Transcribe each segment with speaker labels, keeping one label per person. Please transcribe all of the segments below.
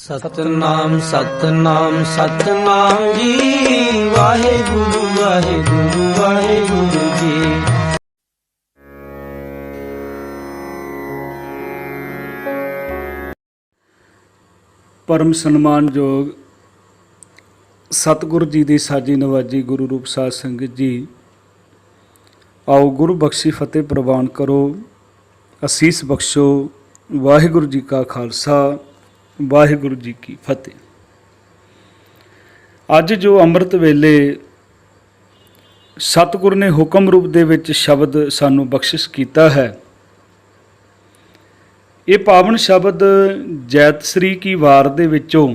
Speaker 1: ਸਤਨਾਮ ਸਤਨਾਮ ਸਤਨਾਮ ਜੀ। ਵਾਹਿਗੁਰੂ ਵਾਹਿਗੁਰੂ ਵਾਹਿਗੁਰੂ ਜੀ।
Speaker 2: ਪਰਮ ਸਨਮਾਨਯੋਗ ਸਤਿਗੁਰੂ ਜੀ ਦੀ ਸਾਜੀ ਨਵਾਜੀ ਗੁਰੂ ਰੂਪ ਸਾਧ ਸੰਗਤ ਜੀ, ਆਓ ਗੁਰੂ ਬਖਸ਼ੀ ਫਤਿਹ ਪ੍ਰਵਾਨ ਕਰੋ, ਅਸੀਸ ਬਖਸ਼ੋ, ਵਾਹਿਗੁਰੂ ਜੀ ਕਾ ਖਾਲਸਾ। ਵਾਹਿਗੁਰੂ ਜੀ ਕੀ ਫਤਿਹ। ਅੱਜ ਜੋ ਅੰਮ੍ਰਿਤ ਵੇਲੇ ਸਤਿਗੁਰ ਨੇ ਹੁਕਮ ਰੂਪ ਦੇ ਵਿੱਚ ਸ਼ਬਦ ਸਾਨੂੰ ਬਖਸ਼ਿਸ਼ ਕੀਤਾ ਹੈ, ਇਹ ਪਾਵਨ ਸ਼ਬਦ ਜੈਤ ਸ੍ਰੀ ਕੀ ਵਾਰ ਦੇ ਵਿੱਚੋਂ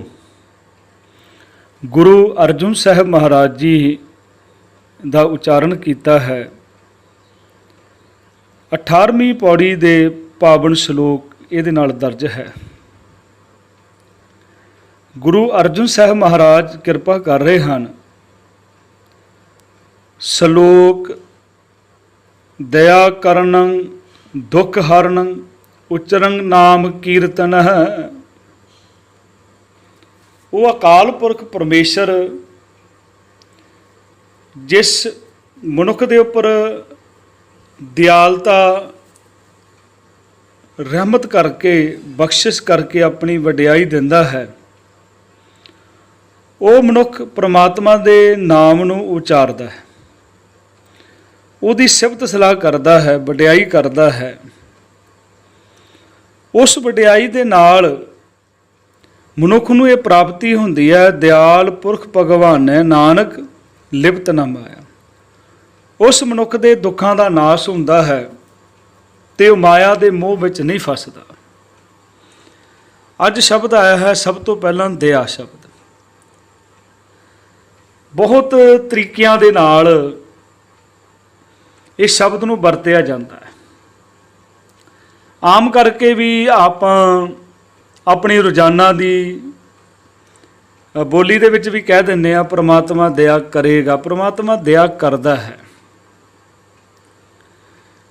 Speaker 2: ਗੁਰੂ ਅਰਜੁਨ ਸਾਹਿਬ ਮਹਾਰਾਜ ਜੀ ਦਾ ਉਚਾਰਨ ਕੀਤਾ ਹੈ। 18ਵੀਂ ਪੌੜੀ ਦੇ ਪਾਵਨ ਸ਼ਲੋਕ ਇਹਦੇ ਨਾਲ ਦਰਜ ਹੈ। ਗੁਰੂ ਅਰਜੁਨ ਸਾਹਿਬ ਮਹਾਰਾਜ ਕਿਰਪਾ ਕਰ ਰਹੇ ਹਨ। ਸ਼ਲੋਕ ਦਇਆ ਕਰਨੰ ਦੁਖ ਹਰਨੰ ਉਚਰੰ ਨਾਮ ਕੀਰਤਨ ਉਹ ਅਕਾਲ ਪੁਰਖ ਪਰਮੇਸ਼ਰ, ਜਿਸ ਮਨੁੱਖ ਦੇ ਉੱਪਰ ਦਿਆਲਤਾ, ਰਹਿਮਤ ਕਰਕੇ, ਬਖਸ਼ਿਸ਼ ਕਰਕੇ ਆਪਣੀ ਵਡਿਆਈ ਦਿੰਦਾ ਹੈ। ਉਹ ਮਨੁੱਖ ਪ੍ਰਮਾਤਮਾ ਦੇ ਨਾਮ ਨੂੰ ਉਚਾਰਦਾ ਹੈ। ਉਹਦੀ ਸਿਫਤ ਸਲਾਹ ਕਰਦਾ ਹੈ, ਵਡਿਆਈ ਕਰਦਾ ਹੈ। ਉਸ ਵਡਿਆਈ ਦੇ ਨਾਲ ਮਨੁੱਖ ਨੂੰ ਇਹ ਪ੍ਰਾਪਤੀ ਹੁੰਦੀ ਹੈ, ਦਿਆਲ ਪੁਰਖ ਭਗਵਾਨ ਨੇ ਨਾਨਕ ਲਿਪਤ ਨਾ ਮਾਇਆ ਉਸ ਮਨੁੱਖ ਦੇ ਦੁੱਖਾਂ ਦਾ ਨਾਸ਼ ਹੁੰਦਾ ਹੈ ਤੇ ਉਹ ਮਾਇਆ ਦੇ ਮੋਹ ਵਿੱਚ ਨਹੀਂ ਫਸਦਾ। ਅੱਜ ਸ਼ਬਦ ਆਇਆ ਹੈ, ਸਭ ਤੋਂ ਪਹਿਲਾਂ ਦਇਆ ਸ਼ਬਦ। ਬਹੁਤ ਤਰੀਕਿਆਂ ਦੇ ਨਾਲ ਇਸ ਸ਼ਬਦ ਨੂੰ ਵਰਤਿਆ ਜਾਂਦਾ ਹੈ। ਆਮ ਕਰਕੇ ਵੀ ਆਪਾਂ ਆਪਣੀ ਰੋਜ਼ਾਨਾ ਦੀ ਬੋਲੀ ਦੇ ਵਿੱਚ ਵੀ ਕਹਿ ਦਿੰਦੇ ਆ ਪ੍ਰਮਾਤਮਾ ਦਇਆ ਕਰੇਗਾ, ਪ੍ਰਮਾਤਮਾ ਦਇਆ ਕਰਦਾ ਹੈ।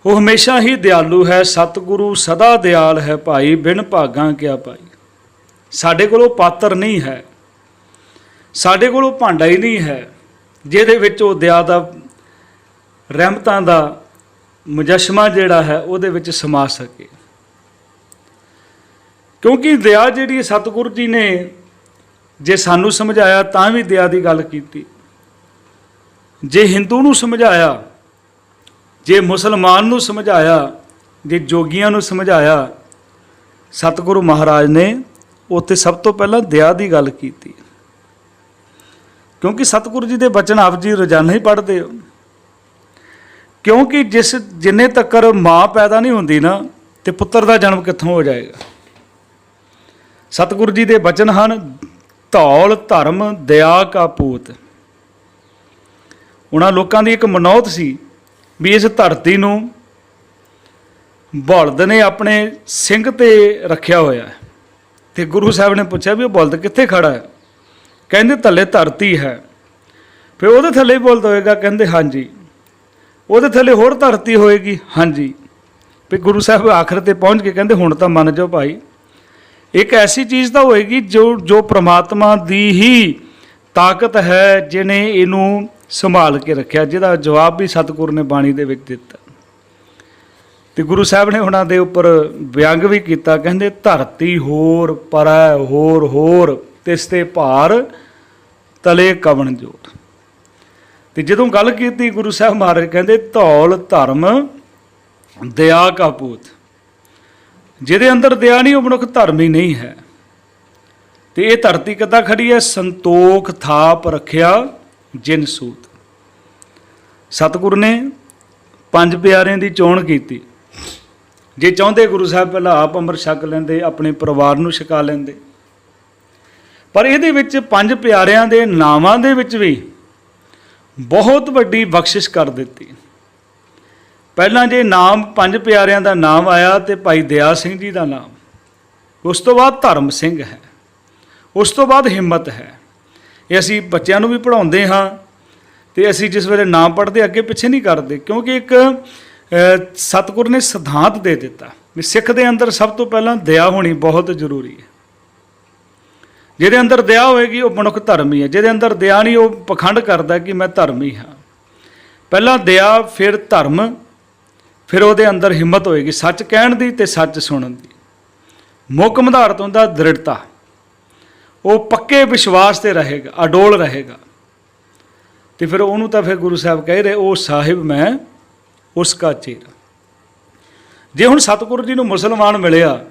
Speaker 2: ਉਹ ਹਮੇਸ਼ਾ ਹੀ ਦਿਆਲੂ ਹੈ, ਸਤਿਗੁਰੂ ਸਦਾ ਦਿਆਲ ਹੈ ਭਾਈ, ਬਿਨ ਭਾਗਾਂ ਕਿਆ ਪਾਈ ਸਾਡੇ ਕੋਲ ਉਹ ਪਾਤਰ ਨਹੀਂ ਹੈ। ਸਾਡੇ ਕੋਲ ਉਹ ਭਾਂਡਾ ਹੀ ਨਹੀਂ ਹੈ, ਜਿਹਦੇ ਵਿੱਚ ਉਹ ਦਇਆ ਦਾ ਰਹਿਮਤਾਂ ਦਾ ਮੁਜਸ਼ਮਾ ਜਿਹੜਾ ਹੈ, ਉਹਦੇ ਵਿੱਚ ਸਮਾ ਸਕੇ। ਕਿਉਂਕਿ ਦਇਆ ਜਿਹੜੀ ਸਤਿਗੁਰੂ ਜੀ ਨੇ ਜੇ ਸਾਨੂੰ ਸਮਝਾਇਆ, ਤਾਂ ਵੀ ਦਇਆ ਦੀ ਗੱਲ ਕੀਤੀ। ਜੇ ਹਿੰਦੂ ਨੂੰ ਸਮਝਾਇਆ, ਜੇ ਮੁਸਲਮਾਨ ਨੂੰ ਸਮਝਾਇਆ, ਜੇ ਜੋਗੀਆਂ ਨੂੰ ਸਮਝਾਇਆ, ਸਤਿਗੁਰੂ ਮਹਾਰਾਜ ਨੇ ਉੱਥੇ ਸਭ ਤੋਂ ਪਹਿਲਾਂ ਦਇਆ ਦੀ ਗੱਲ ਕੀਤੀ। ਕਿਉਂਕਿ ਸਤਿਗੁਰੂ ਜੀ ਦੇ ਬਚਨ ਆਪ ਜੀ ਰੋਜ਼ਾਨਾ ਹੀ ਪੜ੍ਹਦੇ ਹੋ ਕਿਉਂਕਿ ਜਿਸ ਜਿੰਨੇ ਤੱਕਰ ਮਾਂ ਪੈਦਾ ਨਹੀਂ ਹੁੰਦੀ ਨਾ, ਤੇ ਪੁੱਤਰ ਦਾ ਜਨਮ ਕਿੱਥੋਂ ਹੋ ਜਾਏਗਾ? ਸਤਿਗੁਰੂ ਜੀ ਦੇ ਬਚਨ ਹਨ, ਧੌਲ, ਧਰਮ, ਦਇਆ ਕਾ ਪੂਤ। ਉਹਨਾਂ ਲੋਕਾਂ ਦੀ ਇੱਕ ਮਨੋਤ ਸੀ ਵੀ ਇਸ ਧਰਤੀ ਨੂੰ ਬਲਦ ਨੇ ਆਪਣੇ ਸਿੰਘ ਤੇ ਰੱਖਿਆ ਹੋਇਆ ਹੈ। ਤੇ ਗੁਰੂ ਸਾਹਿਬ ਨੇ ਪੁੱਛਿਆ ਵੀ ਉਹ ਬਲਦ ਕਿੱਥੇ ਖੜਾ ਹੈ? ਕਹਿੰਦੇ ਥੱਲੇ ਧਰਤੀ ਹੈ। ਫਿਰ ਉਹਦੇ ਥੱਲੇ ਬੋਲਦਾ ਹੋਏਗਾ, ਕਹਿੰਦੇ ਹਾਂਜੀ। ਉਹਦੇ ਥੱਲੇ ਹੋਰ ਧਰਤੀ ਹੋਏਗੀ, ਹਾਂਜੀ। ਵੀ ਗੁਰੂ ਸਾਹਿਬ ਆਖਰ ਤੇ ਪਹੁੰਚ ਕੇ ਕਹਿੰਦੇ, ਹੁਣ ਤਾਂ ਮੰਨ ਜਾਓ ਭਾਈ। ਇੱਕ ਐਸੀ ਚੀਜ਼ ਤਾਂ ਹੋਏਗੀ ਜੋ ਜੋ ਪ੍ਰਮਾਤਮਾ ਦੀ ਹੀ ਤਾਕਤ ਹੈ ਜਿਨੇ ਇਹਨੂੰ ਸੰਭਾਲ ਕੇ ਰੱਖਿਆ, ਜਿਹਦਾ ਜਵਾਬ ਵੀ ਸਤਿਗੁਰ ਨੇ ਬਾਣੀ ਦੇ ਵਿੱਚ ਦਿੱਤਾ। ਤੇ ਗੁਰੂ ਸਾਹਿਬ ਨੇ ਉਹਨਾਂ ਦੇ ਉੱਪਰ ਵਿਅੰਗ ਵੀ ਕੀਤਾ, ਕਹਿੰਦੇ, ਧਰਤੀ ਹੋਰ, ਪਰੈ ਹੋਰ ਹੋਰ। ਤਿਸ ਤੇ ਭਾਰ ਤਲੇ ਕਵਣ ਜੋਤ। ਤੇ ਜਦੋਂ ਗੱਲ ਕੀਤੀ ਗੁਰੂ ਸਾਹਿਬ ਮਹਾਰਾਜ ਕਹਿੰਦੇ, ਧੌਲ ਧਰਮ, ਦਇਆ ਕਾ ਪੂਤ। ਜਿਹਦੇ ਅੰਦਰ ਦਇਆ ਨਹੀਂ, ਉਹ ਮਨੁੱਖ ਧਰਮੀ ਨਹੀਂ ਹੈ। ਤੇ ਇਹ ਧਰਤੀ ਕਿੱਦਾਂ ਖੜੀ ਹੈ? ਸੰਤੋਖ ਥਾਪ ਰੱਖਿਆ ਜਿਨ ਸੂਤ। ਸਤਿਗੁਰ ਨੇ ਪੰਜ ਪਿਆਰਿਆਂ ਦੀ ਚੋਣ ਕੀਤੀ। ਜੇ ਚਾਹੁੰਦੇ ਗੁਰੂ ਸਾਹਿਬ ਪਹਿਲਾਂ ਆਪ ਅੰਮ੍ਰਿਤ ਛਕ ਲੈਂਦੇ, ਆਪਣੇ ਪਰਿਵਾਰ ਨੂੰ ਛਕਾ ਲੈਂਦੇ ਪਰ ਇਹਦੇ ਵਿੱਚ ਪੰਜ ਪਿਆਰਿਆਂ ਦੇ ਨਾਵਾਂ ਦੇ ਵਿੱਚ ਵੀ ਬਹੁਤ ਵੱਡੀ ਬਖਸ਼ਿਸ਼ ਕਰ ਦਿੱਤੀ। ਪਹਿਲਾਂ ਜੇ ਨਾਮ ਪੰਜ ਪਿਆਰਿਆਂ ਦਾ ਨਾਮ ਆਇਆ ਤੇ ਭਾਈ ਦਇਆ ਸਿੰਘ ਜੀ ਦਾ ਨਾਮ ਉਸ ਤੋਂ ਬਾਅਦ ਧਰਮ ਸਿੰਘ ਹੈ ਉਸ ਤੋਂ ਬਾਅਦ ਹਿੰਮਤ ਹੈ। ਇਹ ਅਸੀਂ ਬੱਚਿਆਂ ਨੂੰ ਵੀ ਪੜ੍ਹਾਉਂਦੇ ਹਾਂ ਤੇ ਅਸੀਂ ਜਿਸ ਵੇਲੇ ਨਾਮ ਪੜ੍ਹਦੇ ਅੱਗੇ ਪਿੱਛੇ ਨਹੀਂ ਕਰਦੇ ਕਿਉਂਕਿ ਇੱਕ ਅ, ਸਤਿਗੁਰ ਨੇ ਸਿਧਾਂਤ ਦੇ ਦਿੱਤਾ ਵੀ ਸਿੱਖ ਦੇ ਅੰਦਰ ਸਭ ਤੋਂ ਪਹਿਲਾਂ ਦਇਆ ਹੋਣੀ ਬਹੁਤ ਜ਼ਰੂਰੀ ਹੈ। ਜਿਹਦੇ ਅੰਦਰ ਦਇਆ ਹੋਏਗੀ, ਉਹ ਮਨੁੱਖ ਧਰਮੀ ਹੈ। ਜਿਹਦੇ ਅੰਦਰ ਦਇਆ ਨਹੀਂ, ਉਹ ਪਖੰਡ ਕਰਦਾ ਕਿ ਮੈਂ ਧਰਮੀ ਹਾਂ। ਪਹਿਲਾਂ ਦਇਆ, ਫਿਰ ਧਰਮ, ਫਿਰ ਉਹਦੇ ਅੰਦਰ ਹਿੰਮਤ ਹੋਏਗੀ। ਸੱਚ ਕਹਿਣ ਦੀ ਤੇ ਸੱਚ ਸੁਣਨ ਦੀ। ਮੁੱਖ ਮਧਾਰਤ ਹੁੰਦਾ ਦ੍ਰਿੜਤਾ। ਉਹ ਪੱਕੇ ਵਿਸ਼ਵਾਸ ਤੇ ਰਹੇਗਾ, ਅਡੋਲ ਰਹੇਗਾ। ਤੇ ਫਿਰ ਉਹਨੂੰ ਤਾਂ ਫਿਰ ਗੁਰੂ ਸਾਹਿਬ ਕਹਿ ਰਹੇ, ਉਹ ਸਾਹਿਬ, ਮੈਂ ਉਸ ਕਾ ਚੇਰਾ। ਜੇ ਹੁਣ ਸਤਿਗੁਰੂ ਜੀ ਨੂੰ ਮੁਸਲਮਾਨ ਮਿਲਿਆ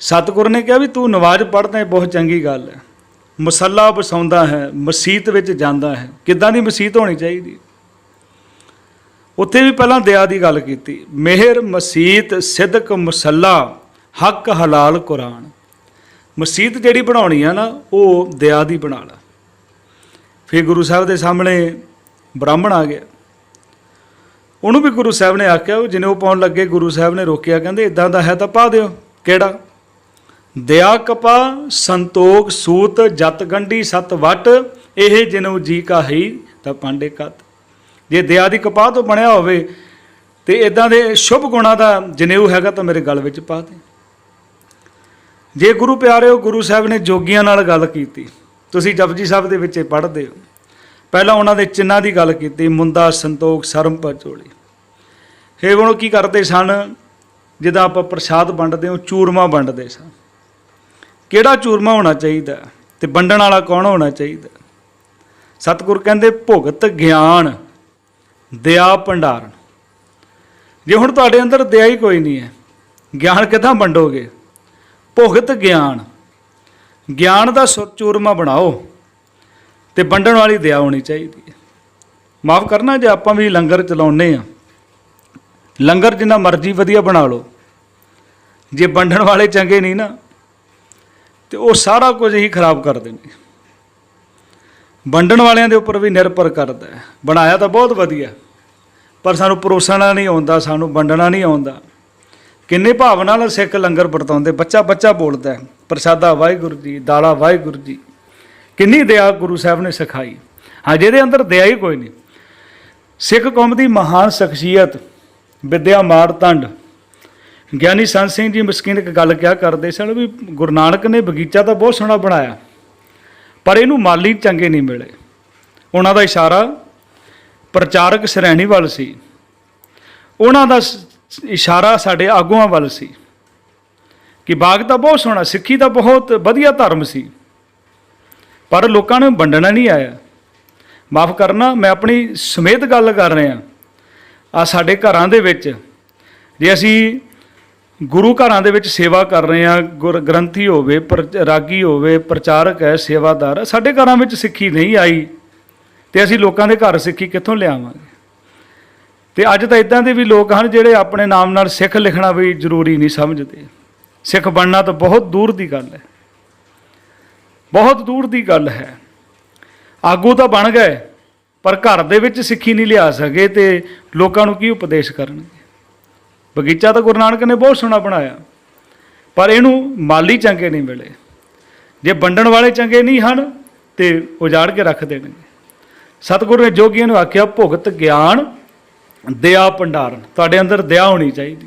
Speaker 2: ਸਤਿਗੁਰ ਨੇ ਕਿਹਾ ਵੀ ਤੂੰ ਨਮਾਜ਼ ਪੜ੍ਹਦਾ ਹੈ ਬਹੁਤ ਚੰਗੀ ਗੱਲ ਹੈ। ਮੁਸੱਲਾ ਵਸਾਉਂਦਾ ਹੈ, ਮਸਜਿਦ ਵਿੱਚ ਜਾਂਦਾ ਹੈ। ਕਿੱਦਾਂ ਦੀ ਮਸਜਿਦ ਹੋਣੀ ਚਾਹੀਦੀ? ਉੱਥੇ ਵੀ ਪਹਿਲਾਂ ਦਇਆ ਦੀ ਗੱਲ ਕੀਤੀ। ਮਿਹਰ, ਮਸਜਿਦ, ਸਿਦਕ, ਮੁਸੱਲਾ, ਹੱਕ, ਹਲਾਲ, ਕੁਰਾਨ। ਮਸਜਿਦ ਜਿਹੜੀ ਬਣਾਉਣੀ ਆ ਨਾ, ਉਹ ਦਇਆ ਦੀ ਬਣਾ ਲਾ। ਫਿਰ ਗੁਰੂ ਸਾਹਿਬ ਦੇ ਸਾਹਮਣੇ ਬ੍ਰਾਹਮਣ ਆ ਗਿਆ। ਉਹਨੂੰ ਵੀ ਗੁਰੂ ਸਾਹਿਬ ਨੇ ਆਖਿਆ, ਉਹ ਜਿਹਨੇ ਉਹ ਪਾਉਣ ਲੱਗੇ, ਗੁਰੂ ਸਾਹਿਬ ਨੇ ਰੋਕਿਆ, ਕਹਿੰਦੇ ਇਦਾਂ ਦਾ ਹੈ ਤਾਂ ਪਾ ਦਿਓ। ਕਿਹੜਾ? ਦਇਆ ਕਪਾ ਸੰਤੋਖ ਸੂਤ ਜਤ ਗੰਢੀ ਸਤ ਵਟ, ਇਹ ਜਿਨੋ ਜੀ ਕਾ ਹੀ ਤਾਂ ਪਾਂਡੇ ਕਤ। ਜੇ ਦਇਆ ਦੀ ਕਪਾਹ ਤੋਂ ਬਣਿਆ ਹੋਵੇ ਤੇ ਇਦਾਂ ਦੇ ਸ਼ੁਭ ਗੁਣਾਂ ਦਾ ਜਨੇਊ ਹੈਗਾ ਤਾਂ ਮੇਰੇ ਗਲ ਵਿੱਚ ਪਾ ਦੇ। ਜੇ ਗੁਰੂ ਪਿਆਰਿਓ, ਗੁਰੂ ਸਾਹਿਬ ਨੇ ਜੋਗੀਆਂ ਨਾਲ ਗੱਲ ਕੀਤੀ, ਤੁਸੀਂ ਜਪਜੀ ਸਾਹਿਬ ਦੇ ਵਿੱਚ ਪੜ੍ਹਦੇ ਹੋ। ਪਹਿਲਾਂ ਉਹਨਾਂ ਦੇ ਚਿੰਨਾਂ ਦੀ ਗੱਲ ਕੀਤੀ ਮੁੰਦਾ ਸੰਤੋਖ ਸਰਮ ਪਚੋਲੀ ਹੇ ਹੁਣ ਕੀ ਕਰਦੇ ਸਨ? ਜਿੱਦਾਂ ਆਪਾਂ ਪ੍ਰਸ਼ਾਦ ਵੰਡਦੇ ਹਾਂ, ਚੂਰਮਾ ਵੰਡਦੇ ਸਨ ਕਿਹੜਾ ਚੂਰਮਾ ਹੋਣਾ ਚਾਹੀਦਾ? ਤੇ ਵੰਡਣ ਵਾਲਾ ਕੌਣ ਹੋਣਾ ਚਾਹੀਦਾ? ਸਤਿਗੁਰ ਕਹਿੰਦੇ, ਭੁਗਤ ਗਿਆਨ ਦਇਆ ਭੰਡਾਰਨ। ਜੇ ਹੁਣ ਤੁਹਾਡੇ ਅੰਦਰ ਦਇਆ ਹੀ ਕੋਈ ਨਹੀਂ ਹੈ, ਗਿਆਨ ਕਿੱਦਾਂ ਵੰਡੋਗੇ? ਭੁਗਤ ਗਿਆਨ। ਗਿਆਨ ਦਾ ਸੁਰ ਚੂਰਮਾ ਬਣਾਓ ਤੇ ਵੰਡਣ ਵਾਲੀ ਦਇਆ ਹੋਣੀ ਚਾਹੀਦੀ ਹੈ। ਮਾਫ ਕਰਨਾ, ਜੇ ਆਪਾਂ ਵੀ ਲੰਗਰ ਚਲਾਉਨੇ ਆ ਲੰਗਰ ਜਿੰਨਾ ਮਰਜ਼ੀ ਵਧੀਆ ਬਣਾ ਲਓ। ਜੇ ਵੰਡਣ ਵਾਲੇ ਚੰਗੇ ਨਹੀਂ ਨਾ ਤੇ ਉਹ ਸਾਰਾ ਕੁਝ ਹੀ ਖਰਾਬ ਕਰਦੇ ਨੇ ਵੰਡਣ ਵਾਲਿਆਂ ਦੇ ਉੱਪਰ ਵੀ ਨਿਰਭਰ ਕਰਦਾ ਹੈ। ਬਣਾਇਆ ਤਾਂ ਬਹੁਤ ਵਧੀਆ। ਪਰ ਸਾਨੂੰ ਪਰੋਸਣਾ ਨਹੀਂ ਆਉਂਦਾ, ਸਾਨੂੰ ਵੰਡਣਾ ਨਹੀਂ ਆਉਂਦਾ। ਕਿੰਨੇ ਭਾਵ ਨਾਲ ਸਿੱਖ ਲੰਗਰ ਵਰਤਾਉਂਦੇ। ਬੱਚਾ ਬੱਚਾ ਬੋਲਦਾ ਹੈ, ਪ੍ਰਸਾਦਾ ਵਾਹਿਗੁਰੂ ਜੀ, ਦਾਲਾ ਵਾਹਿਗੁਰੂ ਜੀ। ਕਿੰਨੀ ਦਇਆ ਗੁਰੂ ਸਾਹਿਬ ਨੇ ਸਿਖਾਈ। ਹਾਂ, ਜਿਹਦੇ ਅੰਦਰ ਦਇਆ ਹੀ ਕੋਈ ਨਹੀਂ। ਸਿੱਖ ਕੌਮ ਦੀ ਮਹਾਨ ਸ਼ਖਸੀਅਤ, ਵਿਦਿਆ ਮਾਰਤੰਡ ਗਿਆਨੀ ਸੰਤ ਸਿੰਘ ਜੀ ਮਸਕੀਨ ਇੱਕ ਗੱਲ ਕਿਹਾ ਕਰਦੇ ਸਨ ਵੀ ਗੁਰੂ ਨਾਨਕ ਨੇ ਬਗੀਚਾ ਤਾਂ ਬਹੁਤ ਸੋਹਣਾ ਬਣਾਇਆ, ਪਰ ਇਹਨੂੰ ਮਾਲੀ ਚੰਗੇ ਨਹੀਂ ਮਿਲੇ। ਉਹਨਾਂ ਦਾ ਇਸ਼ਾਰਾ ਪ੍ਰਚਾਰਕ ਸ਼੍ਰੇਣੀ ਵੱਲ ਸੀ। ਉਹਨਾਂ ਦਾ ਇਸ਼ਾਰਾ ਸਾਡੇ ਆਗੂਆਂ ਵੱਲ ਸੀ ਕਿ ਬਾਗ ਤਾਂ ਬਹੁਤ ਸੋਹਣਾ, ਸਿੱਖੀ ਦਾ ਬਹੁਤ ਵਧੀਆ ਧਰਮ ਸੀ, ਪਰ ਲੋਕਾਂ ਨੂੰ ਵੰਡਣਾ ਨਹੀਂ ਆਇਆ। ਮਾਫ ਕਰਨਾ, ਮੈਂ ਆਪਣੀ ਸਮੇਤ ਗੱਲ ਕਰ ਰਿਹਾ। ਆ ਸਾਡੇ ਘਰਾਂ ਦੇ ਵਿੱਚ ਜੇ ਅਸੀਂ ਗੁਰੂ ਘਰਾਂ ਦੇ ਵਿੱਚ ਸੇਵਾ ਕਰ ਰਹੇ ਹਾਂ, ਗੁਰ ਗ੍ਰੰਥੀ ਹੋਵੇ, ਪਰ ਰਾਗੀ ਹੋਵੇ, ਪ੍ਰਚਾਰਕ ਹੈ, ਸੇਵਾਦਾਰ ਹੈ ਸਾਡੇ ਘਰਾਂ ਵਿੱਚ ਸਿੱਖੀ ਨਹੀਂ ਆਈ। ਤੇ ਅਸੀਂ ਲੋਕਾਂ ਦੇ ਘਰ ਸਿੱਖੀ ਕਿੱਥੋਂ ਲਿਆਵਾਂਗੇ? ਤੇ ਅੱਜ ਤਾਂ ਇਦਾਂ ਦੇ ਵੀ ਲੋਕ ਹਨ ਜਿਹੜੇ ਆਪਣੇ ਨਾਮ ਨਾਲ ਸਿੱਖ ਲਿਖਣਾ ਵੀ ਜ਼ਰੂਰੀ ਨਹੀਂ ਸਮਝਦੇ। ਸਿੱਖ ਬਣਨਾ ਤਾਂ ਬਹੁਤ ਦੂਰ ਦੀ ਗੱਲ ਹੈ। ਬਹੁਤ ਦੂਰ ਦੀ ਗੱਲ ਹੈ। ਆਗੂ ਤਾਂ ਬਣ ਗਏ, ਪਰ ਘਰ ਦੇ ਵਿੱਚ ਸਿੱਖੀ ਨਹੀਂ ਲਿਆ ਸਕੇ ਤੇ ਲੋਕਾਂ ਨੂੰ ਕੀ ਉਪਦੇਸ਼ ਕਰਨਗੇ? ਬਗੀਚਾ ਤਾਂ ਗੁਰੂ ਨਾਨਕ ਨੇ ਬਹੁਤ ਸੋਹਣਾ ਬਣਾਇਆ। ਪਰ ਇਹਨੂੰ ਮਾਲੀ ਚੰਗੇ ਨਹੀਂ ਮਿਲੇ। ਜੇ ਵੰਡਣ ਵਾਲੇ ਚੰਗੇ ਨਹੀਂ ਹਨ, ਤੇ ਉਜਾੜ ਕੇ ਰੱਖ ਦੇਣਗੇ। ਸਤਿਗੁਰੂ ਨੇ ਜੋਗੀਆਂ ਨੂੰ ਆਖਿਆ, ਭੁਗਤ ਗਿਆਨ, ਦਇਆ ਭੰਡਾਰਨ। ਤੁਹਾਡੇ ਅੰਦਰ ਦਇਆ ਹੋਣੀ ਚਾਹੀਦੀ।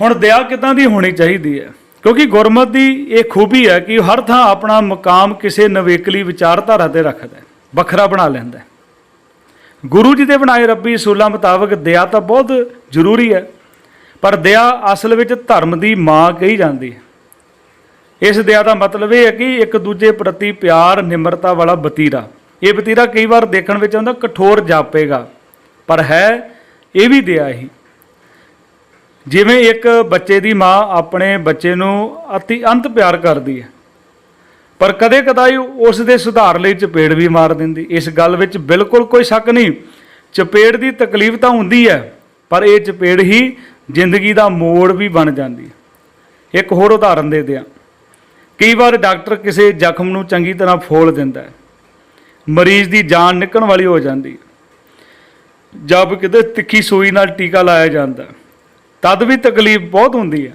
Speaker 2: ਹੁਣ ਦਇਆ ਕਿਦਾਂ ਦੀ ਹੋਣੀ ਚਾਹੀਦੀ ਹੈ? ਕਿਉਂਕਿ ਗੁਰਮਤ ਦੀ ਇਹ ਖੂਬੀ ਹੈ ਕਿ ਹਰ ਥਾਂ ਆਪਣਾ ਮਕਾਮ ਕਿਸੇ ਨਵੇਕਲੀ ਵਿਚਾਰਧਾਰਾ ਤੇ ਰੱਖਦਾ ਵੱਖਰਾ ਬਣਾ ਲੈਂਦਾ ਗੁਰੂ ਜੀ ਦੇ ਬਣਾਏ ਰੱਬੀ ਅਸੂਲਾਂ ਮੁਤਾਬਕ ਦਇਆ ਤਾਂ ਬਹੁਤ ਜ਼ਰੂਰੀ ਹੈ, ਪਰ ਦਇਆ ਅਸਲ ਵਿੱਚ ਧਰਮ ਦੀ ਮਾਂ ਕਹੀ ਜਾਂਦੀ ਹੈ। ਇਸ ਦਇਆ ਦਾ ਮਤਲਬ ਇਹ ਹੈ ਕਿ ਇੱਕ ਦੂਜੇ ਪ੍ਰਤੀ ਪਿਆਰ, ਨਿਮਰਤਾ ਵਾਲਾ ਬਤੀਰਾ। ਇਹ ਬਤੀਰਾ ਕਈ ਵਾਰ ਦੇਖਣ ਵਿੱਚ ਆਉਂਦਾ, ਕਠੋਰ ਜਾਪੇਗਾ, ਪਰ ਹੈ, ਇਹ ਵੀ ਦਇਆ ਹੀ। ਜਿਵੇਂ ਇੱਕ ਬੱਚੇ ਦੀ ਮਾਂ ਆਪਣੇ ਬੱਚੇ ਨੂੰ ਅਤੀ ਅੰਤ ਪਿਆਰ ਕਰਦੀ ਹੈ ਪਰ ਕਦੇ ਕਦਾਈ ਉਸ ਦੇ ਸੁਧਾਰ ਲਈ ਚਪੇੜ ਵੀ ਮਾਰ ਦਿੰਦੀ। ਇਸ ਗੱਲ ਵਿੱਚ ਬਿਲਕੁਲ ਕੋਈ ਸ਼ੱਕ ਨਹੀਂ। ਚਪੇੜ ਦੀ ਤਕਲੀਫ ਤਾਂ ਹੁੰਦੀ ਹੈ, ਪਰ ਇਹ ਚਪੇੜ ਹੀ ਜ਼ਿੰਦਗੀ ਦਾ ਮੋੜ ਵੀ ਬਣ ਜਾਂਦੀ ਹੈ। ਇੱਕ ਹੋਰ ਉਦਾਹਰਨ ਦੇ ਦਿਆਂ। ਕਈ ਵਾਰ ਡਾਕਟਰ ਕਿਸੇ ਜ਼ਖਮ ਨੂੰ ਚੰਗੀ ਤਰ੍ਹਾਂ ਫੋਲ ਦਿੰਦਾ ਹੈ। ਮਰੀਜ਼ ਦੀ ਜਾਨ ਨਿਕਲਣ ਵਾਲੀ ਹੋ ਜਾਂਦੀ ਹੈ। ਜਦ ਕਿਤੇ ਤਿੱਖੀ ਸੂਈ ਨਾਲ ਟੀਕਾ ਲਾਇਆ ਜਾਂਦਾ ਤਦ ਵੀ ਤਕਲੀਫ ਬਹੁਤ ਹੁੰਦੀ ਹੈ।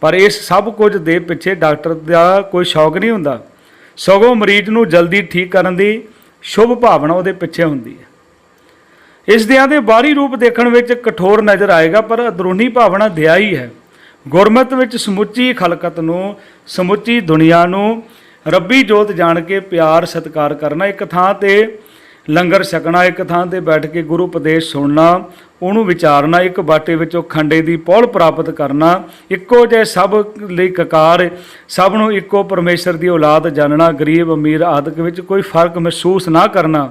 Speaker 2: ਪਰ ਇਸ ਸਭ ਕੁਝ ਦੇ ਪਿੱਛੇ ਡਾਕਟਰ ਦਾ ਕੋਈ ਸ਼ੌਕ ਨਹੀਂ ਹੁੰਦਾ। ਸਗੋਂ ਮਰੀਜ਼ ਨੂੰ ਜਲਦੀ ਠੀਕ ਕਰਨ ਦੀ ਸ਼ੁਭ ਭਾਵਨਾ ਉਹਦੇ ਪਿੱਛੇ ਹੁੰਦੀ ਹੈ। ਇਸ ਦਿਆਂ ਦੇ ਬਾਹਰੀ ਰੂਪ ਦੇਖਣ ਵਿੱਚ ਕਠੋਰ ਨਜ਼ਰ ਆਏਗਾ, ਪਰ ਅੰਦਰੂਨੀ ਭਾਵਨਾ ਦਇਆ ਹੀ ਹੈ। ਗੁਰਮਤ ਵਿੱਚ ਸਮੁੱਚੀ ਖਲਕਤ ਨੂੰ, ਸਮੁੱਚੀ ਦੁਨੀਆ ਨੂੰ ਰੱਬੀ ਜੋਤ ਜਾਣ ਕੇ ਪਿਆਰ ਸਤਿਕਾਰ ਕਰਨਾ ਇੱਕ ਥਾਂ ਤੇ ਲੰਗਰ ਛਕਣਾ, ਇੱਕ ਥਾਂ ਤੇ ਬੈਠ ਕੇ ਗੁਰੂ ਉਪਦੇਸ਼ ਸੁਣਨਾ ਉਹਨੂੰ ਵਿਚਾਰਨਾ, ਇੱਕ ਬਾਟੇ ਵਿੱਚੋਂ ਖੰਡੇ ਦੀ ਪੌਲ ਪ੍ਰਾਪਤ ਕਰਨਾ, ਇੱਕੋ ਜਿਹੇ ਸਭ ਲਈ ਕਕਾਰ, ਸਭ ਨੂੰ ਇੱਕੋ ਪਰਮੇਸ਼ਰ ਦੀ ਔਲਾਦ ਜਾਣਨਾ, ਗਰੀਬ, ਅਮੀਰ, ਆਦਿਕ ਵਿੱਚ ਕੋਈ ਫ਼ਰਕ ਮਹਿਸੂਸ ਨਾ ਕਰਨਾ।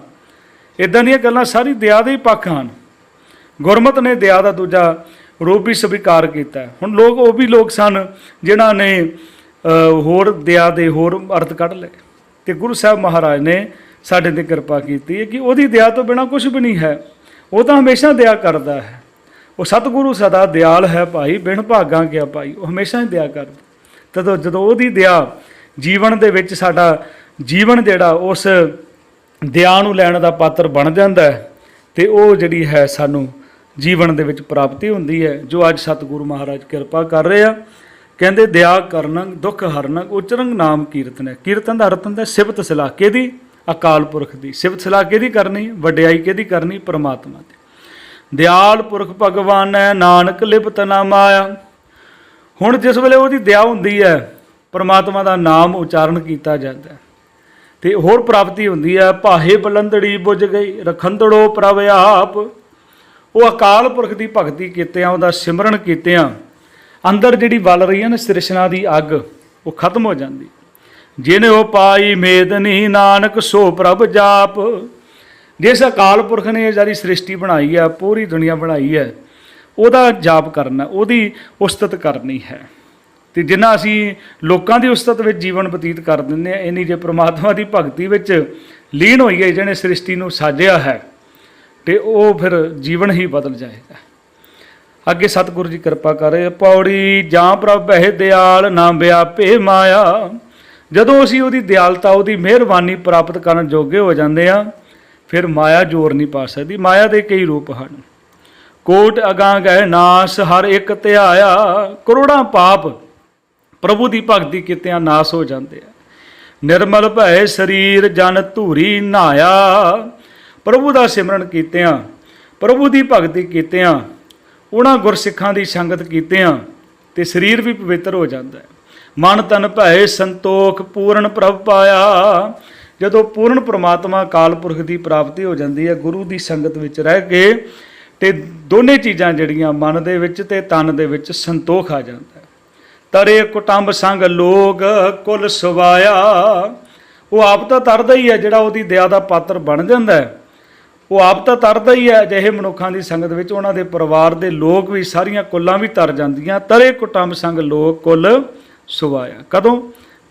Speaker 2: ਇਦਾਂ ਦੀਆਂ ਗੱਲਾਂ ਸਾਰੀ ਦਇਆ ਦੇ ਹੀ ਪੱਖ ਹਨ। ਗੁਰਮਤ ਨੇ ਦਇਆ ਦਾ ਦੂਜਾ ਰੂਪ ਵੀ ਸਵੀਕਾਰ ਕੀਤਾ। ਹੁਣ ਲੋਕ ਉਹ ਵੀ ਲੋਕ ਸਨ ਜਿਨ੍ਹਾਂ ਨੇ ਹੋਰ ਦਇਆ ਦੇ ਹੋਰ ਅਰਥ ਕੱਢ ਲਏ। ਤੇ ਗੁਰੂ ਸਾਹਿਬ ਮਹਾਰਾਜ ਨੇ ਸਾਡੇ ਤੇ ਕਿਰਪਾ ਕੀਤੀ ਹੈ ਕਿ ਉਹਦੀ ਦਇਆ ਤੋਂ ਬਿਨਾ ਕੁਝ ਵੀ ਨਹੀਂ ਹੈ। ਉਹ ਤਾਂ ਹਮੇਸ਼ਾ ਦਇਆ ਕਰਦਾ ਹੈ। ਉਹ ਸਤਿਗੁਰੂ ਸਦਾ ਦਿਆਲ ਹੈ ਭਾਈ, ਬਿਨ ਭਾਗਾਂ ਗਿਆ ਭਾਈ। ਉਹ ਹਮੇਸ਼ਾ ਹੀ ਦਇਆ ਕਰਦਾ। ਤਦੋਂ ਜਦੋਂ ਉਹਦੀ ਦਇਆ ਜੀਵਨ ਦੇ ਵਿੱਚ ਸਾਡਾ ਜੀਵਨ ਜਿਹੜਾ, ਉਸ ਦਇਆ ਨੂੰ ਲੈਣ ਦਾ ਪਾਤਰ ਬਣ ਜਾਂਦਾ ਹੈ ਤੇ ਉਹ ਜਿਹੜੀ ਹੈ ਸਾਨੂੰ ਜੀਵਨ ਦੇ ਵਿੱਚ ਪ੍ਰਾਪਤੀ ਹੁੰਦੀ ਹੈ, ਜੋ ਅੱਜ ਸਤਿਗੁਰੂ ਮਹਾਰਾਜ ਕਿਰਪਾ ਕਰ ਰਹੇ ਆ। ਕਹਿੰਦੇ ਦਇਆ ਕਰਨ ਦੁੱਖ ਹਰਨੰ, ਉਚਰੰਗ ਨਾਮ ਕੀਰਤਨ। ਹੈ ਕੀਰਤਨ ਦਾ ਅਰਥ ਹੁੰਦਾ ਸਿਫਤ ਸਲਾਹ ਕਿਹਦੀ? ਅਕਾਲ ਪੁਰਖ ਦੀ। ਸਿਫਤ ਸਲਾਹ ਕਿਹਦੀ ਕਰਨੀ? ਵਡਿਆਈ ਕਿਹਦੀ ਕਰਨੀ? ਪ੍ਰਮਾਤਮਾ ਦੀ। ਦਿਆਲ ਪੁਰਖ ਭਗਵਾਨ ਹੈ, ਨਾਨਕ ਲਿਪਤ ਨਾ ਮਾਇਆ। ਹੁਣ ਜਿਸ ਵੇਲੇ ਉਹਦੀ ਦਇਆ ਹੁੰਦੀ ਹੈ, ਪ੍ਰਮਾਤਮਾ ਦਾ ਨਾਮ ਉਚਾਰਨ ਕੀਤਾ ਜਾਂਦਾ ਹੈ। ਤੇ ਹੋਰ ਪ੍ਰਾਪਤੀ ਹੁੰਦੀ ਹੈ, ਭਾਹੇ ਬਲੰਦੜੀ ਬੁੱਝ ਗਈ, ਰਖੰਦੜੋ ਪ੍ਰਭ ਆਪ। ਉਹ ਅਕਾਲ ਪੁਰਖ ਦੀ ਭਗਤੀ ਕੀਤਿਆਂ, ਉਹਦਾ ਸਿਮਰਨ ਕੀਤਿਆਂ, ਅੰਦਰ ਜਿਹੜੀ ਵੱਲ ਰਹੀ ਹੈ ਨਾ ਸ੍ਰਿਸ਼ਨਾ ਦੀ ਅੱਗ, ਉਹ ਖਤਮ ਹੋ ਜਾਂਦੀ। ਜਿਨੇ ਉਹ ਪਾਈ ਮੇਦਨੀ ਨਾਨਕ, ਸੋ ਪ੍ਰਭ ਜਾਪ। ਜਿਸ ਅਕਾਲ ਪੁਰਖ ਨੇ ਇਹ ਸਾਰੀ ਸ੍ਰਿਸ਼ਟੀ ਬਣਾਈ ਹੈ, ਪੂਰੀ ਦੁਨੀਆ ਬਣਾਈ ਹੈ, ਉਹਦਾ ਜਾਪ ਕਰਨਾ, ਉਹਦੀ ਉਸਤਤ ਕਰਨੀ ਹੈ। ਤੇ ਜਿੰਨਾ ਅਸੀਂ ਲੋਕਾਂ ਦੀ ਉਸਤਤ ਵਿੱਚ ਜੀਵਨ ਬਤੀਤ ਕਰ ਦਿੰਦੇ ਆ ਇੰਨੀ ਜੇ ਪ੍ਰਮਾਤਮਾ ਦੀ ਭਗਤੀ ਵਿੱਚ ਲੀਨ ਹੋਈਏ ਜਿਹਨੇ ਸ੍ਰਿਸ਼ਟੀ ਨੂੰ ਸਾਜਿਆ ਹੈ, ਤੇ ਉਹ ਫਿਰ ਜੀਵਨ ਹੀ ਬਦਲ ਜਾਏਗਾ। ਅੱਗੇ ਸਤਿਗੁਰੂ ਜੀ ਕਿਰਪਾ ਕਰੇ, ਪੌੜੀ ਜਾਂ ਪ੍ਰਭ ਬਹਿ ਦਿਆਲ, ਨਾ ਵਿਆਪੇ ਮਾਇਆ। ਜਦੋਂ ਅਸੀਂ ਉਹਦੀ ਦਿਆਲਤਾ, ਉਹਦੀ ਮਿਹਰਬਾਨੀ ਪ੍ਰਾਪਤ ਕਰਨ ਜੋਗੇ ਹੋ ਜਾਂਦੇ ਆ ਫਿਰ ਮਾਇਆ ਜ਼ੋਰ ਨਹੀਂ ਪਾ ਸਕਦੀ। ਮਾਇਆ ਦੇ ਕਈ ਰੂਪ ਹਨ। ਕੋਟ ਅਗਾਂ ਗਏ ਨਾਸ, ਹਰ ਇੱਕ ਧਿਆਇਆ ਕਰੋੜਾਂ ਪਾਪ ਪ੍ਰਭੂ ਦੀ ਭਗਤੀ ਕੀਤਿਆਂ ਨਾਸ ਹੋ ਜਾਂਦੇ ਆ। ਨਿਰਮਲ ਭੈ ਸਰੀਰ, ਜਨ ਧੂਰੀ ਨਹਾਇਆ ਪ੍ਰਭੂ ਦਾ ਸਿਮਰਨ ਕੀਤਿਆਂ, ਪ੍ਰਭੂ ਦੀ ਭਗਤੀ ਕੀਤਿਆਂ, ਉਹਨਾਂ ਗੁਰਸਿੱਖਾਂ ਦੀ ਸੰਗਤ ਕੀਤਿਆਂ ਤੇ ਸਰੀਰ ਵੀ ਪਵਿੱਤਰ ਹੋ ਜਾਂਦਾ ਹੈ। ਮਨ ਤਨ ਭੈ ਸੰਤੋਖ ਪੂਰਨ ਪ੍ਰਭ ਪਾਇਆ। ਜਦੋਂ ਪੂਰਨ ਪ੍ਰਮਾਤਮਾ ਕਾਲ ਪੁਰਖ ਦੀ ਪ੍ਰਾਪਤੀ ਹੋ ਜਾਂਦੀ ਹੈ, ਗੁਰੂ ਦੀ ਸੰਗਤ ਵਿੱਚ ਰਹਿ ਕੇ ਤੇ ਦੋਨੇ ਚੀਜ਼ਾਂ ਜਿਹੜੀਆਂ ਮਨ ਦੇ ਵਿੱਚ ਤੇ ਤਨ ਦੇ ਵਿੱਚ ਸੰਤੋਖ ਆ ਜਾਂਦਾ ਹੈ। ਤਰੇ ਕੁਟੰਬ ਸੰਗ ਲੋਗ ਕੁਲ ਸਵਾਇਆ। ਉਹ ਆਪ ਤਾਂ ਤਰਦਾ ਹੀ ਹੈ, ਜਿਹੜਾ ਉਹਦੀ ਦਇਆ ਦਾ ਪਾਤਰ ਬਣ ਜਾਂਦਾ ਹੈ। ਉਹ ਆਪ ਤਾਂ ਤਰਦਾ ਹੀ ਹੈ, ਅਜਿਹੇ ਮਨੁੱਖਾਂ ਦੀ ਸੰਗਤ ਵਿੱਚ ਉਹਨਾਂ ਦੇ ਪਰਿਵਾਰ ਦੇ ਲੋਕ ਵੀ ਸਾਰੀਆਂ ਕੁੱਲਾਂ ਵੀ ਤਰ ਜਾਂਦੀਆਂ। ਤਰੇ ਕੁਟੰਬ ਸੰਗ ਲੋਕ ਕੁੱਲ ਸੁਵਾਇਆ ਕਦੋਂ?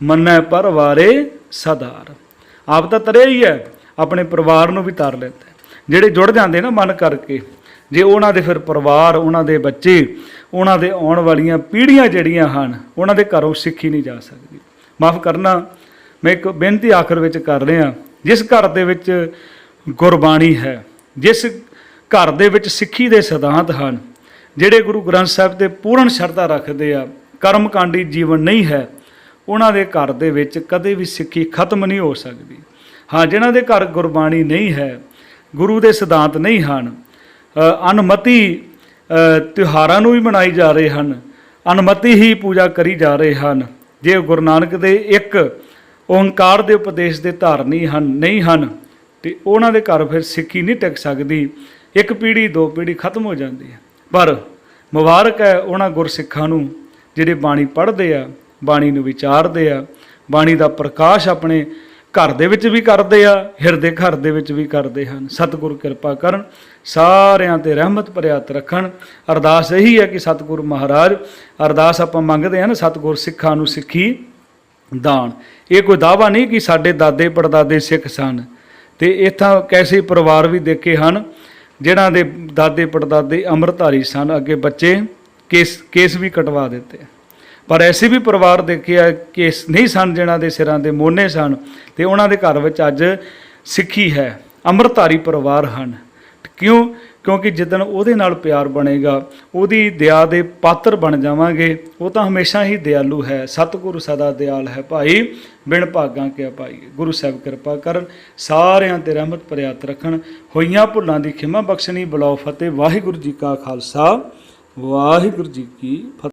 Speaker 2: ਮੰਨੈ ਪਰਵਾਰੇ ਸਦਾਰ। ਆਪ ਤਾਂ ਤਰਿਆ ਹੀ ਹੈ, ਆਪਣੇ ਪਰਿਵਾਰ ਨੂੰ ਵੀ ਤਰ ਲੈਂਦਾ ਜਿਹੜੇ ਜੁੜ ਜਾਂਦੇ ਨਾ ਮਨ ਕਰਕੇ, ਜੇ ਉਹਨਾਂ ਦੇ ਫਿਰ ਪਰਿਵਾਰ, ਉਹਨਾਂ ਦੇ ਬੱਚੇ, ਉਹਨਾਂ ਦੇ ਆਉਣ ਵਾਲੀਆਂ ਪੀੜ੍ਹੀਆਂ ਜਿਹੜੀਆਂ ਹਨ, ਉਹਨਾਂ ਦੇ ਘਰੋਂ ਸਿੱਖੀ ਨਹੀਂ ਜਾ ਸਕਦੀ। ਮਾਫ ਕਰਨਾ, ਮੈਂ ਇੱਕ ਬੇਨਤੀ ਆਖਰ ਵਿੱਚ ਕਰ ਰਿਹਾ, ਜਿਸ ਘਰ ਦੇ ਵਿੱਚ ਗੁਰਬਾਣੀ ਹੈ, ਜਿਸ ਘਰ ਦੇ ਵਿੱਚ ਸਿੱਖੀ ਦੇ ਸਿਧਾਂਤ ਹਨ, ਜਿਹੜੇ ਗੁਰੂ ਗ੍ਰੰਥ ਸਾਹਿਬ ਤੇ ਪੂਰਨ ਸ਼ਰਧਾ ਰੱਖਦੇ ਆ ਕਰਮਕਾਂਡੀ ਜੀਵਨ ਨਹੀਂ ਹੈ ਉਹਨਾਂ ਦੇ ਘਰ ਦੇ ਵਿੱਚ ਕਦੇ ਵੀ ਸਿੱਖੀ ਖਤਮ ਨਹੀਂ ਹੋ ਸਕਦੀ। ਹਾਂ ਜਿਨ੍ਹਾਂ ਦੇ ਘਰ ਗੁਰਬਾਣੀ ਨਹੀਂ ਹੈ ਗੁਰੂ ਦੇ ਸਿਧਾਂਤ ਨਹੀਂ ਹਨ ਅ, ਅਨਮਤੀ ਤਿਉਹਾਰਾਂ ਨੂੰ ਵੀ ਮਨਾਈ ਜਾ ਰਹੇ ਹਨ ਅਨਮਤੀ ਹੀ ਪੂਜਾ ਕਰੀ ਜਾ ਰਹੇ ਹਨ। ਜੇ ਗੁਰੂ ਨਾਨਕ ਦੇ ਇੱਕ ਓੰਕਾਰ ਦੇ ਉਪਦੇਸ਼ ਦੇ ਧਾਰਨੀ ਹਨ ਨਹੀਂ ਹਨ ਤੇ ਉਹਨਾਂ ਦੇ ਘਰ ਫਿਰ ਸਿੱਖੀ ਨਹੀਂ ਟਿਕ ਸਕਦੀ। ਇੱਕ ਪੀੜ੍ਹੀ ਦੋ ਪੀੜ੍ਹੀ ਖਤਮ ਹੋ ਜਾਂਦੀ ਹੈ। ਪਰ ਮੁਬਾਰਕ ਹੈ ਉਹਨਾਂ ਗੁਰਸਿੱਖਾਂ ਨੂੰ ਜਿਹੜੇ ਬਾਣੀ ਪੜ੍ਹਦੇ ਆ, ਬਾਣੀ ਨੂੰ ਵਿਚਾਰਦੇ ਆ, ਬਾਣੀ ਦਾ ਪ੍ਰਕਾਸ਼ ਆਪਣੇ ਘਰ ਦੇ ਵਿੱਚ ਵੀ ਕਰਦੇ ਆ, ਹਿਰਦੇ ਘਰ ਦੇ ਵਿੱਚ ਵੀ ਕਰਦੇ ਹਨ। ਸਤਿਗੁਰ ਕਿਰਪਾ ਕਰਨ, ਸਾਰਿਆਂ ਤੇ ਰਹਿਮਤ ਭਰਿਆਤ ਰੱਖਣ। ਅਰਦਾਸ ਇਹੀ ਹੈ ਕਿ ਸਤਿਗੁਰ ਮਹਾਰਾਜ, ਅਰਦਾਸ ਆਪਾਂ ਮੰਗਦੇ ਹਾਂ ਨਾ, ਸਤਿਗੁਰ ਸਿੱਖਾਂ ਨੂੰ ਸਿੱਖੀ ਦਾਨ। ਇਹ ਕੋਈ ਦਾਵਾ ਨਹੀਂ ਕਿ ਸਾਡੇ ਦਾਦੇ ਪੜਦਾਦੇ ਸਿੱਖ ਸਨ। ਤੇ ਇਥਾਂ ਕੈਸੇ ਪਰਿਵਾਰ ਵੀ ਦੇਖੇ ਹਨ, ਜਿਨ੍ਹਾਂ ਦੇ ਦਾਦੇ ਪੜਦਾਦੇ ਅੰਮ੍ਰਿਤਧਾਰੀ ਸਨ, ਅੱਗੇ ਬੱਚੇ ਕੇਸ ਕੇਸ ਵੀ ਕਟਵਾ ਦਿੱਤੇ ਪਰ ਐਸੇ ਵੀ ਪਰਿਵਾਰ ਦੇਖੇ ਆ ਕਿ ਨਹੀਂ ਸਨ ਜਿਨ੍ਹਾਂ ਦੇ ਸਿਰਾਂ ਦੇ ਮੋਨੇ ਸਨ ਤੇ ਉਹਨਾਂ ਦੇ ਘਰ ਵਿੱਚ ਅੱਜ ਸਿੱਖੀ ਹੈ, ਅੰਮ੍ਰਿਤਧਾਰੀ ਪਰਿਵਾਰ ਹਨ। ਕਿਉਂ? ਕਿਉਂਕਿ ਜਿੱਦਣ ਉਹਦੇ ਨਾਲ ਪਿਆਰ ਬਣੇਗਾ, ਉਹਦੀ ਦਇਆ ਦੇ ਪਾਤਰ ਬਣ ਜਾਵਾਂਗੇ, ਉਹ ਤਾਂ ਹਮੇਸ਼ਾ ਹੀ ਦਿਆਲੂ ਹੈ, ਸਤਿਗੁਰੂ ਸਦਾ ਦਿਆਲ ਹੈ। ਭਾਈ, ਬਿਨ ਭਾਗਾਂ ਕਿਆ ਭਾਈ ਗੁਰੂ ਸਾਹਿਬ ਕਿਰਪਾ ਕਰਨ, ਸਾਰਿਆਂ ਤੇ ਰਹਿਮਤ ਭਰਿਆਤ ਰੱਖਣ। ਹੋਈਆਂ ਭੁੱਲਾਂ ਦੀ ਖਿਮਾ ਬਖਸ਼ਣੀ, ਬਲਾਉ ਫਤਿਹ, ਵਾਹਿਗੁਰੂ ਜੀ ਕਾ ਖਾਲਸਾ। ਵਾਹਿਗੁਰੂ ਜੀ ਕੀ ਫਤਿਹ।